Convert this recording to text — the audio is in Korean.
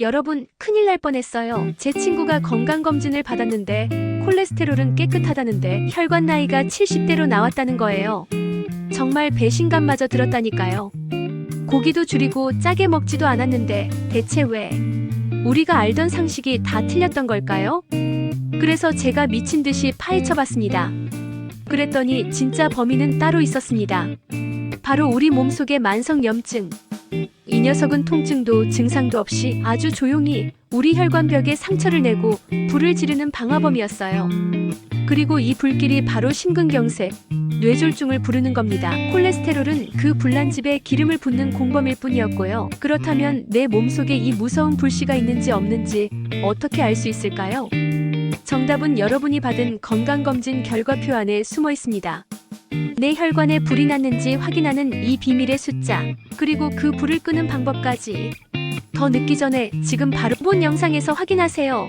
여러분, 큰일 날 뻔했어요. 제 친구가 건강검진을 받았는데, 콜레스테롤은 깨끗하다는데, 혈관 나이가 70대로 나왔다는 거예요. 정말 배신감마저 들었다니까요. 고기도 줄이고 짜게 먹지도 않았는데, 대체 왜? 우리가 알던 상식이 다 틀렸던 걸까요? 그래서 제가 미친 듯이 파헤쳐 봤습니다. 그랬더니 진짜 범인은 따로 있었습니다. 바로 우리 몸속의 만성염증. 이 녀석은 통증도 증상도 없이 아주 조용히 우리 혈관벽에 상처를 내고 불을 지르는 방화범이었어요. 그리고 이 불길이 바로 심근경색, 뇌졸중을 부르는 겁니다. 콜레스테롤은 그 불난집에 기름을 붓는 공범일 뿐이었고요. 그렇다면 내 몸속에 이 무서운 불씨가 있는지 없는지 어떻게 알 수 있을까요? 정답은 여러분이 받은 건강검진 결과표 안에 숨어 있습니다. 내 혈관에 불이 났는지 확인하는 이 비밀의 숫자, 그리고 그 불을 끄는 방법까지. 더 늦기 전에 지금 바로 본 영상에서 확인하세요.